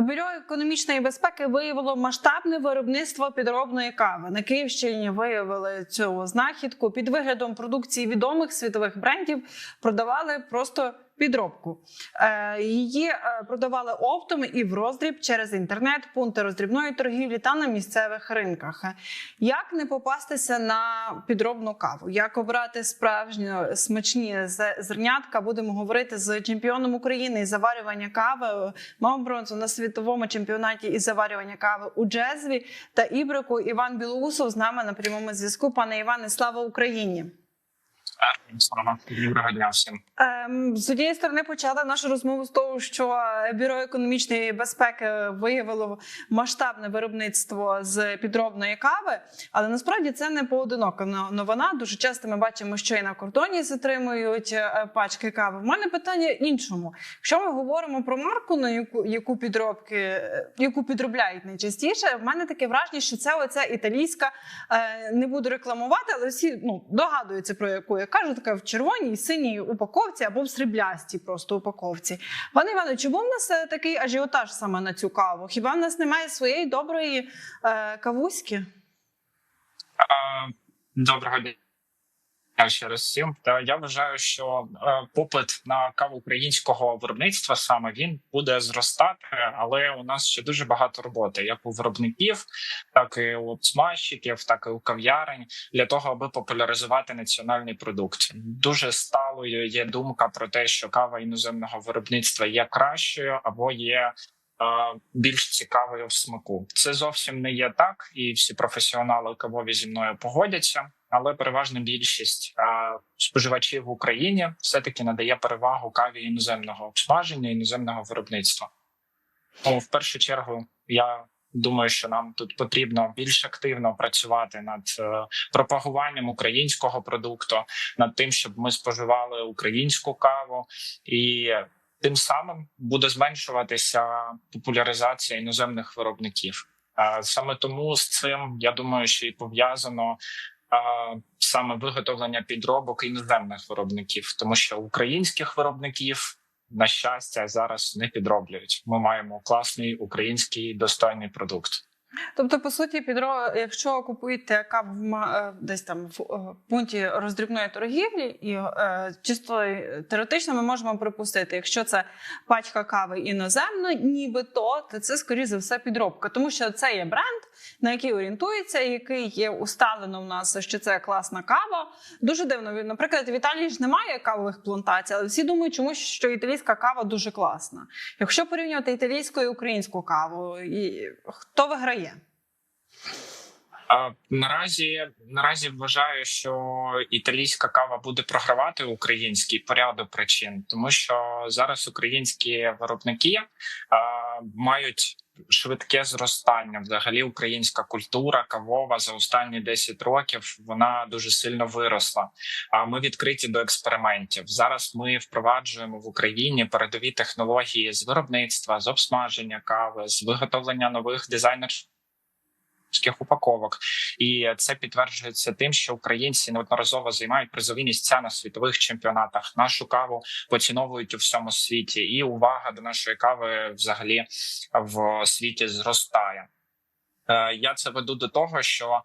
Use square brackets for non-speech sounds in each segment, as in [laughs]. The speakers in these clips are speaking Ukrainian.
Бюро економічної безпеки виявило масштабне виробництво підробної кави. На Київщині виявили цю знахідку під виглядом продукції відомих світових брендів. Продавали просто підробку. Е, Її е, продавали оптом і в роздріб через інтернет, пункти роздрібної торгівлі та на місцевих ринках. Як не попастися на підробну каву? Як обрати справжні смачні зернятка? Будемо говорити з чемпіоном України із заварювання кави. Мав бронзу на світовому чемпіонаті із заварювання кави у Джезві та Ібрику. Іван Білоусов з нами на прямому зв'язку. Пане Іване, слава Україні! Всім. Ем, з однієї сторони почала нашу розмову з того, що бюро економічної безпеки виявило масштабне виробництво з підробної кави, але насправді це не поодинока но- новина. Дуже часто ми бачимо, що і на кордоні затримують е, пачки кави. В мене питання іншому. Якщо ми говоримо про марку, на яку яку підробки, е, яку підробляють найчастіше, в мене таке враження, що це оця італійська е, не буду рекламувати, але всі ну догадуються про яку я кажу, така в червоній синій упаковці або в сріблястій просто упаковці. Пане Іване, чому в нас е, такий ажіотаж саме на цю каву? Хіба в нас немає своєї доброї е, кавуськи? Доброго дня ще раз всім. Та я вважаю, що е, попит на каву українського виробництва саме він буде зростати, але у нас ще дуже багато роботи, як у виробників, так і у смажчиків, так і у кав'ярень, для того, аби популяризувати національний продукт. Дуже сталою є думка про те, що кава іноземного виробництва є кращою або є. е, Більш цікавою в смаку це зовсім не є так, і всі професіонали кавові зі мною погодяться. Але переважна більшість споживачів в Україні все таки надає перевагу каві іноземного обсмаження, іноземного виробництва. Тому в першу чергу я думаю, що нам тут потрібно більш активно працювати над е, пропагуванням українського продукту, над тим, щоб ми споживали українську каву, і тим самим буде зменшуватися популяризація іноземних виробників. А Саме тому з цим я думаю, що і пов'язано саме виготовлення підробок іноземних виробників, тому що українських виробників. На щастя, зараз не підроблюють. Ми маємо класний український достойний продукт. Тобто, по суті, підро, якщо купуєте каву в е, десь там в е, пункті роздрібної торгівлі, і е, чисто е, теоретично ми можемо припустити, якщо це пачка кави іноземно, нібито, то це скоріше за все підробка, тому що це є бренд, на який орієнтується, який є усталено в нас, що це класна кава. Дуже дивно. Наприклад, в Італії ж немає кавових плантацій, але всі думають чомусь, що італійська кава дуже класна. Якщо порівнювати італійську і українську каву, і хто виграє? А наразі наразі вважаю, що італійська кава буде програвати українській по ряду причин, тому що зараз українські виробники а, мають швидке зростання. Взагалі, українська культура кавова за останні 10 років вона дуже сильно виросла. А ми відкриті до експериментів. Зараз ми впроваджуємо в Україні передові технології з виробництва, з обсмаження кави, з виготовлення нових дизайнерських упаковок, і це підтверджується тим, що українці неодноразово займають призові місця на світових чемпіонатах. Нашу каву поціновують у всьому світі, і увага до нашої кави взагалі в світі зростає. Е, Я це веду до того, що е,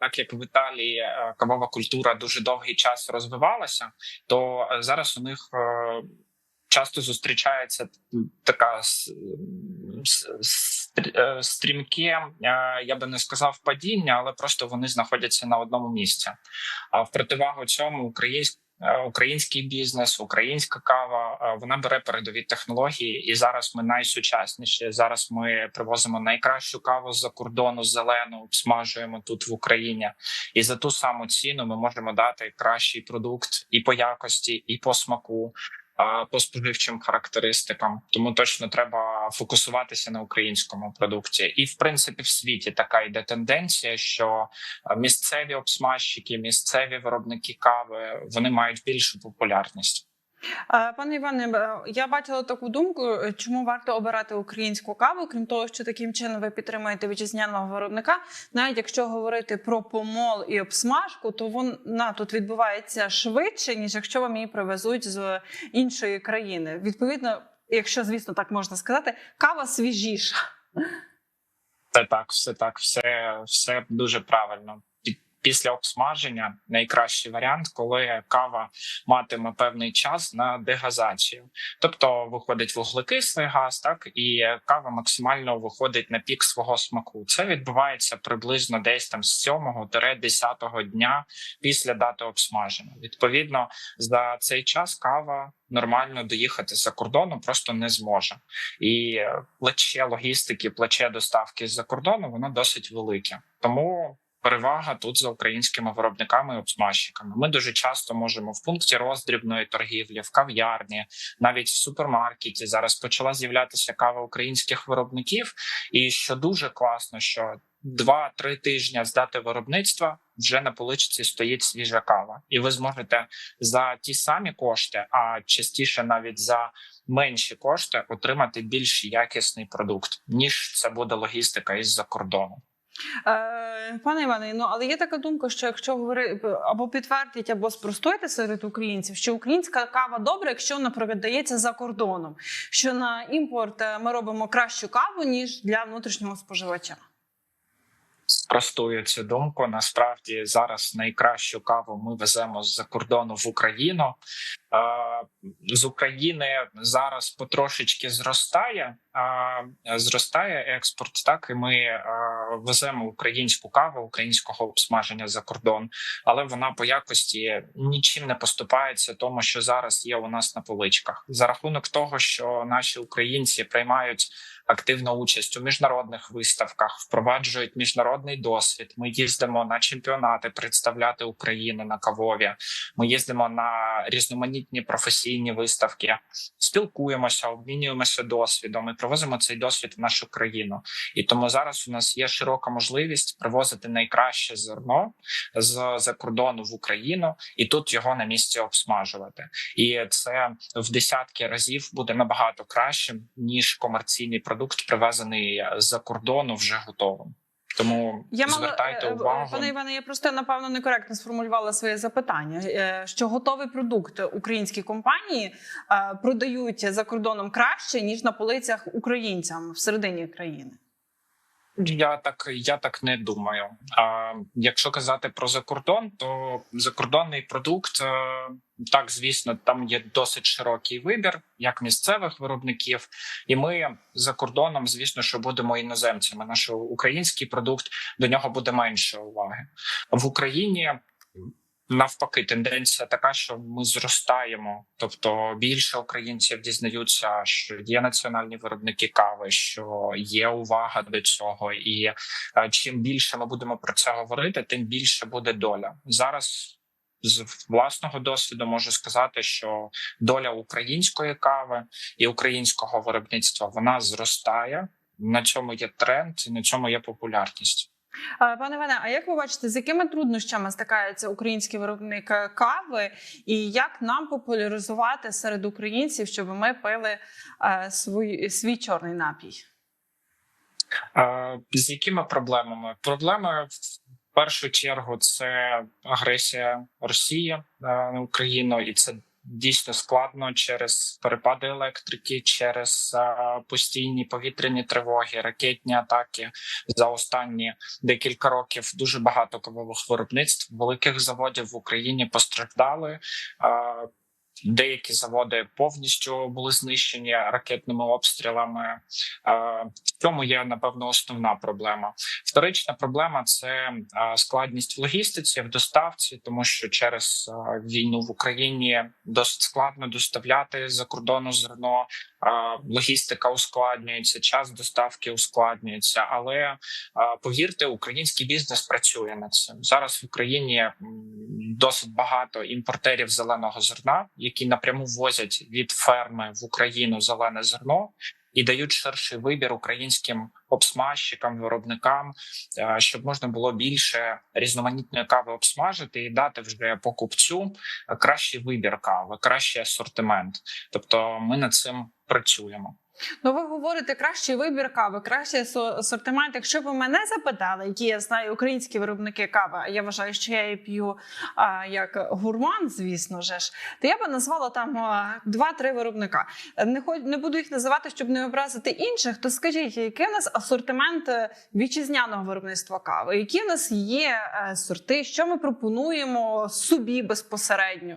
так як в Італії е, кавова культура дуже довгий час розвивалася, то зараз у них часто зустрічається така стрімке, е, я би не сказав падіння, але просто вони знаходяться на одному місці. А в противагу цьому українськ- е, Український бізнес, українська кава, е, вона бере передові технології, і зараз ми найсучасніші. Зараз ми привозимо найкращу каву з-за кордону, зелену, обсмажуємо тут в Україні, і за ту саму ціну ми можемо дати кращий продукт і по якості, і по смаку по споживчим характеристикам. Тому точно треба фокусуватися на українському продукті. І в принципі в світі така йде тенденція, що місцеві обсмажчики, місцеві виробники кави вони мають більшу популярність. Е, Пане Іване, е, я бачила таку думку, е, чому варто обирати українську каву, крім того, що таким чином ви підтримуєте вітчизняного виробника. Навіть якщо говорити про помол і обсмажку, то вона тут відбувається швидше, ніж якщо вам її привезуть з іншої країни. Відповідно. якщо звісно так можна сказати, кава свіжіша. Це так, все так, все, все дуже правильно. Пі- Після обсмаження найкращий варіант, коли кава матиме певний час на дегазацію, тобто виходить вуглекислий газ, так і кава максимально виходить на пік свого смаку. Це відбувається приблизно десь там з 7-10 дня після дати обсмаження. Відповідно, за цей час кава нормально доїхати за кордону просто не зможе і плече логістики, плече доставки з-за кордону воно досить велике. Тому перевага тут за українськими виробниками і обсмажчиками. Ми дуже часто можемо в пункті роздрібної торгівлі, в кав'ярні, навіть в супермаркеті зараз почала з'являтися кава українських виробників. І що дуже класно, що два-три тижні з дати виробництва вже на поличці стоїть свіжа кава, і ви зможете за ті самі кошти, а частіше навіть за менші кошти отримати більш якісний продукт, ніж це буде логістика із-за кордону. Е, пане Іване, ну але є така думка, що якщо говорити або підтвердять, або спростуєте серед українців, що українська кава добра, якщо вона продається за кордоном, що на імпорт е, ми робимо кращу каву ніж для внутрішнього споживача. Спростую цю думку. Насправді зараз найкращу каву ми веземо з-за кордону в Україну. Е, З України зараз потрошечки зростає, зростає експорт. Так і ми веземо українську каву українського обсмаження за кордон, але вона по якості нічим не поступається тому, що зараз є у нас на поличках, за рахунок того, що наші українці приймають активну участь у міжнародних виставках, впроваджують міжнародний досвід. Ми їздимо на чемпіонати представляти Україну на кавові. Ми їздимо на різноманітні професійні виставки, спілкуємося, обмінюємося досвідом і привозимо цей досвід в нашу країну. І тому зараз у нас є широка можливість привозити найкраще зерно з за кордону в Україну і тут його на місці обсмажувати. І це в десятки разів буде набагато кращим ніж комерційний продукт, привезений з-за кордону вже готовим. Тому Я мала звертайте е, увагу. пане Іване. Я просто напевно некоректно сформулювала своє запитання. е, Що готовий продукт українські компанії е, продають за кордоном краще ніж на полицях українцям всередині країни. Я так я так не думаю. А якщо казати про закордон, то закордонний продукт е, так, звісно, там є досить широкий вибір, як місцевих виробників, і ми за кордоном, звісно, що будемо іноземцями. Наш український продукт до нього буде менше уваги в Україні. Навпаки, тенденція така, що ми зростаємо, тобто більше українців дізнаються, що є національні виробники кави, що є увага до цього, і е, чим більше ми будемо про це говорити, тим більше буде доля зараз. З власного досвіду можу сказати, що доля української кави і українського виробництва вона зростає. На цьому є тренд, і на цьому є популярність. Пане Іване, а як ви бачите, з якими труднощами стикається український виробник кави, і як нам популяризувати серед українців, щоб ми пили е, свій, свій чорний напій? З якими проблемами? Проблеми в першу чергу це агресія Росії е, на Україну, і це дійсно складно через перепади електрики, через е, постійні повітряні тривоги, ракетні атаки. За останні декілька років дуже багато кавових виробництв великих заводів в Україні постраждали. Деякі заводи повністю були знищені ракетними обстрілами. Е, В цьому є напевно основна проблема. Вторична проблема це е, складність в логістиці, в доставці, тому що через е, війну в Україні досить складно доставляти за кордону зерно. Логістика ускладнюється, час доставки ускладнюється. Але повірте, український бізнес працює над цим зараз. В Україні досить багато імпортерів зеленого зерна, які напряму возять від ферми в Україну зелене зерно. І дають ширший вибір українським обсмажчикам, виробникам, е, щоб можна було більше різноманітної кави обсмажити і дати вже покупцю е, кращий вибір кави, кращий асортимент. Тобто, ми над цим працюємо. Ну, ви говорите кращий вибір кави, кращий асортимент. Якщо б мене запитали, які я знаю українські виробники кави, я вважаю, що я її п'ю а, як гурман, звісно ж, то я би назвала там два-три виробника. Не хоч не буду їх називати, щоб не образити інших. То скажіть, який у нас асортимент е, вітчизняного виробництва кави? Які в нас є е, сорти? Що ми пропонуємо собі безпосередньо?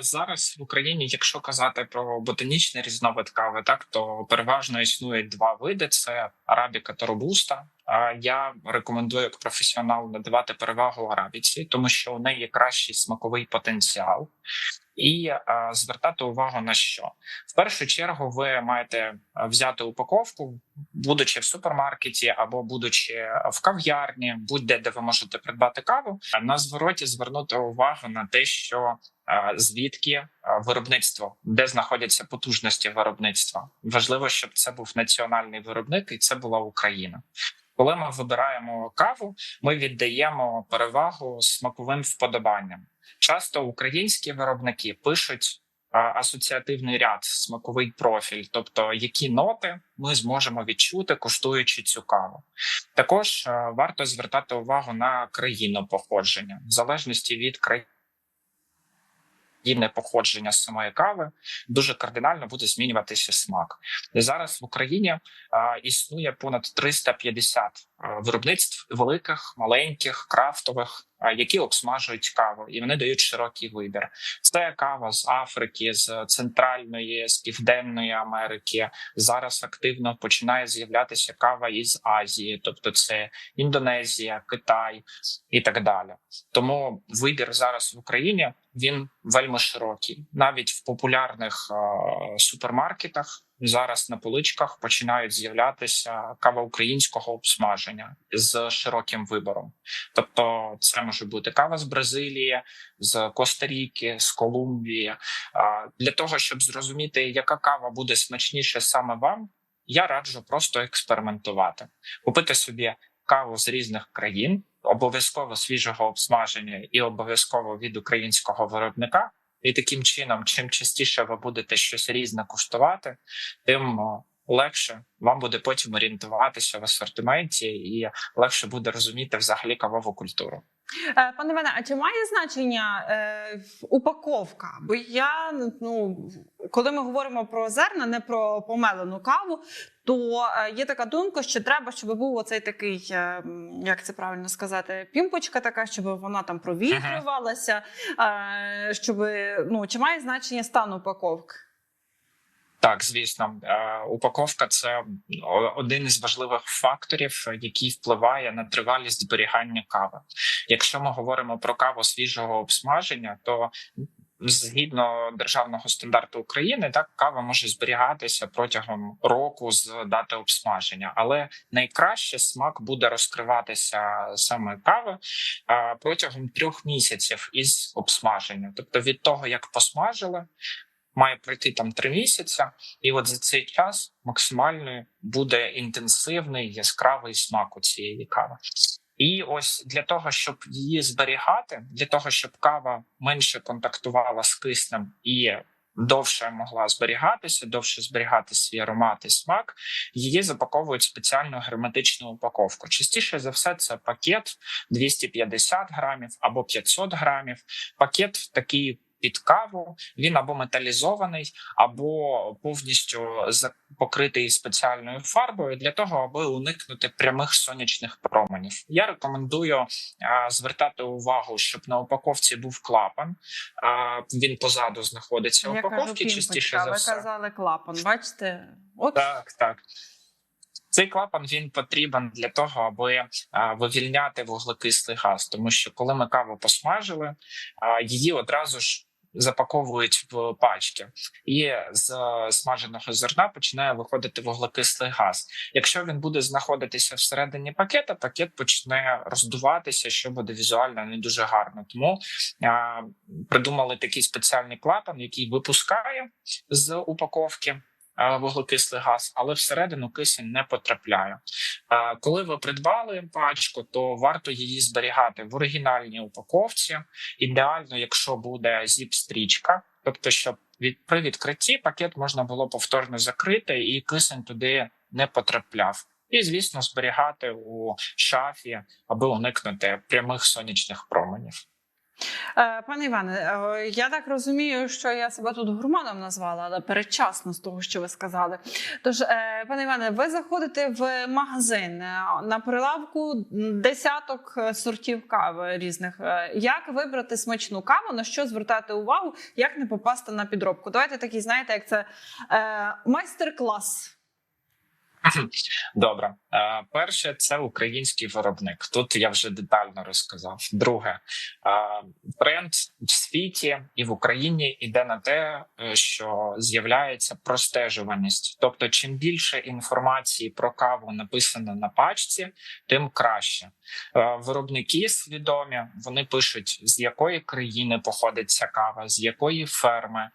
Зараз в Україні, якщо казати про ботанічний різновид кави, так то переважно існують два види: це арабіка та робуста. А я рекомендую як професіонал надавати перевагу арабіці, тому що у неї є кращий смаковий потенціал. І звертати увагу на що в першу чергу ви маєте взяти упаковку, будучи в супермаркеті або будучи в кав'ярні, будь-де де ви можете придбати каву. На звороті звернути увагу на те, що звідки виробництво, де знаходяться потужності виробництва. Важливо, щоб це був національний виробник, і це була Україна. Коли ми вибираємо каву, ми віддаємо перевагу смаковим вподобанням. Часто українські виробники пишуть асоціативний ряд, смаковий профіль, тобто які ноти ми зможемо відчути, куштуючи цю каву. Також варто звертати увагу на країну походження, в залежності від країни. Походження самої кави дуже кардинально буде змінюватися смак. Зараз в Україні а, існує понад 350 а, виробництв великих, маленьких, крафтових, які обсмажують каву, і вони дають широкий вибір. Це кава з Африки, з центральної, з південної Америки. Зараз активно починає з'являтися кава із Азії, тобто це Індонезія, Китай і так далі. Тому вибір зараз в Україні він вельми широкий, навіть в популярних е, супермаркетах. Зараз на поличках починають з'являтися кава українського обсмаження з широким вибором. Тобто, це може бути кава з Бразилії, з Коста-Ріки, з Колумбії. Для того щоб зрозуміти, яка кава буде смачніше саме вам, я раджу просто експериментувати, купити собі каву з різних країн, обов'язково свіжого обсмаження і обов'язково від українського виробника. І таким чином, чим частіше ви будете щось різне куштувати, тим легше вам буде потім орієнтуватися в асортименті, і легше буде розуміти взагалі кавову культуру. Е, Пане Іване, а чи має значення е, упаковка? Бо я ну коли ми говоримо про зерна, не про помелену каву, то е, є така думка, що треба, щоб був оцей такий, е, як це правильно сказати, пімпочка така, щоб вона там провітрювалася, е, щоб ну чи має значення стан упаковки? Так, звісно, упаковка це один із важливих факторів, який впливає на тривалість зберігання кави. Якщо ми говоримо про каву свіжого обсмаження, то згідно державного стандарту України, так кава може зберігатися протягом року з дати обсмаження, але найкраще смак буде розкриватися саме кави протягом трьох місяців із обсмаження, тобто від того як посмажили. Має пройти там три місяці, і от за цей час максимально буде інтенсивний яскравий смак у цієї кави. І ось для того, щоб її зберігати, для того, щоб кава менше контактувала з киснем і довше могла зберігатися, довше зберігати свій аромат і смак, її запаковують в спеціальну герметичну упаковку. Частіше за все, це пакет 250 грамів або 500 грамів. Пакет такий під каву. Він або металізований, або повністю покритий спеціальною фарбою для того, аби уникнути прямих сонячних променів. Я рекомендую звертати увагу, щоб на упаковці був клапан. А, він позаду знаходиться Я кажу, упаковки. Частіше пімпочка, за ви все. казали клапан. Бачите, от Так, так. Цей клапан він потрібен для того, аби а, вивільняти вуглекислий газ, тому що коли ми каву посмажили, а, її одразу ж запаковують в пачки, і з смаженого зерна починає виходити вуглекислий газ. Якщо він буде знаходитися всередині пакета, пакет почне роздуватися, що буде візуально не дуже гарно. Тому а, придумали такий спеціальний клапан, який випускає з упаковки вуглекислий газ, але всередину кисень не потрапляє. Е, Коли ви придбали пачку, то варто її зберігати в оригінальній упаковці. Ідеально, якщо буде зіп-стрічка, тобто щоб від при відкритті пакет можна було повторно закрити, і кисень туди не потрапляв. І, звісно, зберігати у шафі, аби уникнути прямих сонячних променів. Е, Пане Іване, е, я так розумію, що я себе тут гурманом назвала, але передчасно з того, що ви сказали. Тож, е, пане Іване, ви заходите в магазин на прилавку десяток сортів кави різних. Як вибрати смачну каву? На що звертати увагу? Як не попасти на підробку? Давайте такий, знаєте, як це майстер-клас. Добре, Е, перше це український виробник. Тут я вже детально розказав. Друге, е, тренд в світі і в Україні йде на те, е, що з'являється простежуваність. Тобто, чим більше інформації про каву написано на пачці, тим краще. Виробники свідомі вони пишуть з якої країни походить ця кава, з якої ферми,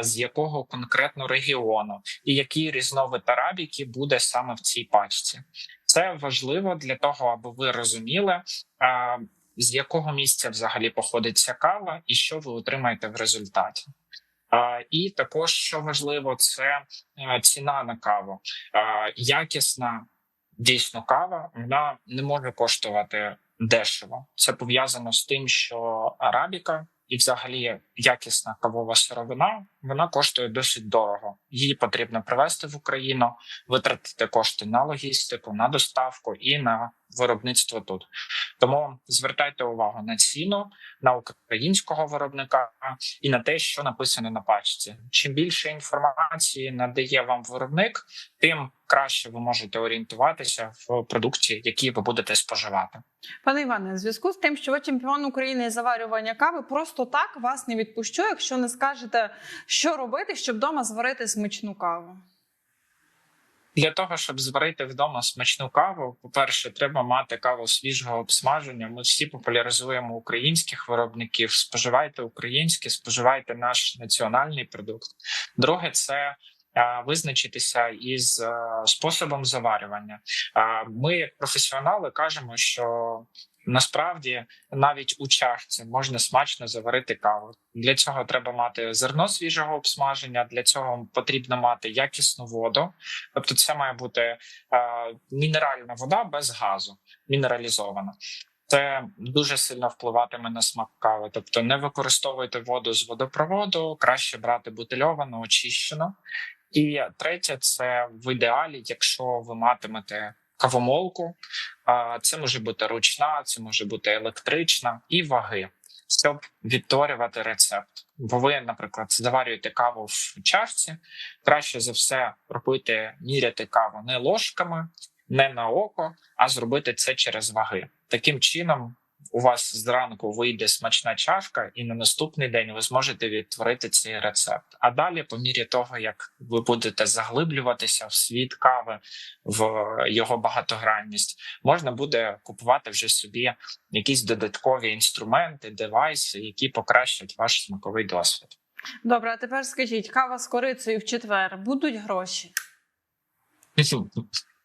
з якого конкретно регіону, і який різновид арабіки буде саме в цій пачці. Це важливо для того, аби ви розуміли, з якого місця взагалі походить ця кава, і що ви отримаєте в результаті. І також що важливо, це е, ціна на каву. Якісна дійсно кава вона не може коштувати дешево. Це пов'язано з тим, що арабіка і, взагалі, якісна кавова сировина вона коштує досить дорого. Її потрібно привезти в Україну, витратити кошти на логістику, на доставку і на виробництво тут. Тому звертайте увагу на ціну на українського виробника і на те, що написано на пачці. Чим більше інформації надає вам виробник, тим краще ви можете орієнтуватися в продукті, який ви будете споживати. Пане Іване, в зв'язку з тим, що ви чемпіон України заварювання кави, просто так вас не відпущу, якщо не скажете, що робити, щоб вдома зварити смачну каву. Для того щоб зварити вдома смачну каву, по-перше, треба мати каву свіжого обсмаження. Ми всі популяризуємо українських виробників. Споживайте українське, споживайте наш національний продукт. Друге, це визначитися із способом заварювання. Ми, як професіонали, кажемо, що насправді навіть у чашці можна смачно заварити каву. Для цього треба мати зерно свіжого обсмаження. Для цього потрібно мати якісну воду. Тобто, це має бути е, мінеральна вода без газу, мінералізована. Це дуже сильно впливатиме на смак кави. Тобто, не використовуйте воду з водопроводу, краще брати бутильовану, очищену. І третє, це в ідеалі, якщо ви матимете кавомолку, це може бути ручна, це може бути електрична і ваги, щоб відтворювати рецепт. Бо ви, наприклад, заварюєте каву в чашці, краще за все робити міряти каву не ложками, не на око, а зробити це через ваги. Таким чином, у вас зранку вийде смачна чашка, і на наступний день ви зможете відтворити цей рецепт. А далі, по мірі того, як ви будете заглиблюватися в світ кави, в його багатогранність, можна буде купувати вже собі якісь додаткові інструменти, девайси, які покращать ваш смаковий досвід. Добре, а тепер скажіть, кава з корицею в четвер будуть гроші? [laughs]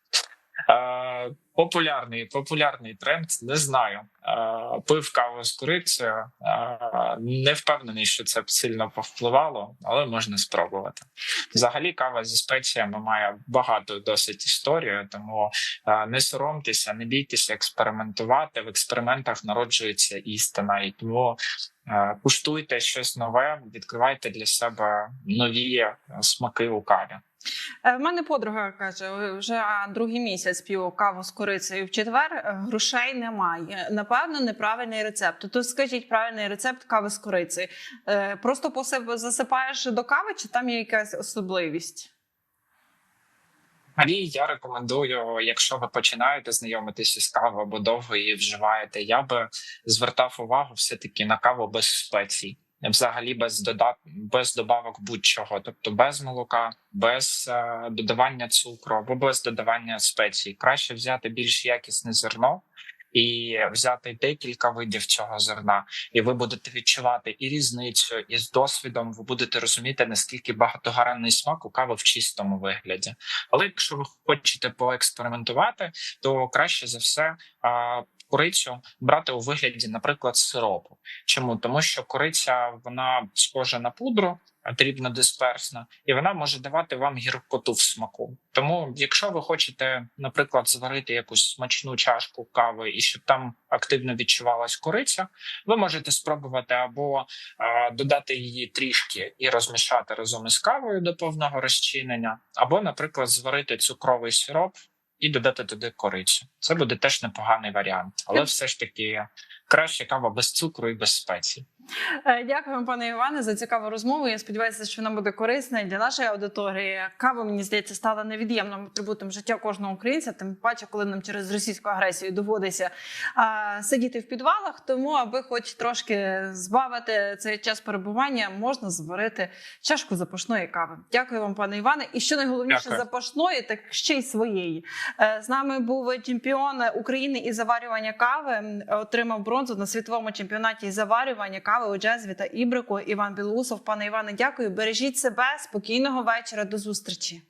Е, Популярний популярний тренд. Не знаю. Е, Пив каву з корицею. Е, Не впевнений, що це сильно повпливало, але можна спробувати. Взагалі, кава зі спеціями має багато досить історію, тому не соромтеся, не бійтеся експериментувати. В експериментах народжується істина, і тому куштуйте щось нове, відкривайте для себе нові смаки у каві. Е, В мене подруга каже, вже другий місяць п'ю каву з корицею в четвер, е, грошей немає. Напевно, неправильний рецепт. То скажіть правильний рецепт кави з корицею. Е, Просто засипаєш до кави, чи там є якась особливість? Взагалі, я рекомендую, якщо ви починаєте знайомитися з кавою або довго її вживаєте, я би звертав увагу все таки на каву без спецій, взагалі без додат... без добавок будь-чого, тобто без молока, без е, додавання цукру або без додавання спецій. Краще взяти більш якісне зерно. І взяти декілька видів цього зерна, і ви будете відчувати і різницю, і з досвідом ви будете розуміти наскільки багатогранний смак у кави в чистому вигляді. Але якщо ви хочете поекспериментувати, то краще за все а, курицю брати у вигляді, наприклад, сиропу. Чому тому, що кориця вона схожа на пудру, дрібно дисперсна, і вона може давати вам гіркоту в смаку. Тому, якщо ви хочете, наприклад, зварити якусь смачну чашку кави і щоб там активно відчувалась кориця, ви можете спробувати або е, додати її трішки і розмішати разом із кавою до повного розчинення, або, наприклад, зварити цукровий сироп і додати туди корицю. Це буде теж непоганий варіант, але все ж таки краще кава без цукру і без спецій. Е, Дякуємо, пане Іване, за цікаву розмову. Я сподіваюся, що вона буде корисна і для нашої аудиторії. Кава, мені здається, стала невід'ємним атрибутом життя кожного українця. Тим паче, коли нам через російську агресію доводиться а, сидіти в підвалах. Тому, аби хоч трошки збавити цей час перебування, можна зварити чашку запашної кави. Дякую вам, пане Іване. І що найголовніше Дякую. запашної, так ще й своєї. Е, З нами був чемпіон України із заварювання кави. Отримав бронзу на світовому чемпіонаті із заварювання кави у джезві та ібрику. Іван Білоусов. Пане Іване, дякую. Бережіть себе. Спокійного вечора. До зустрічі.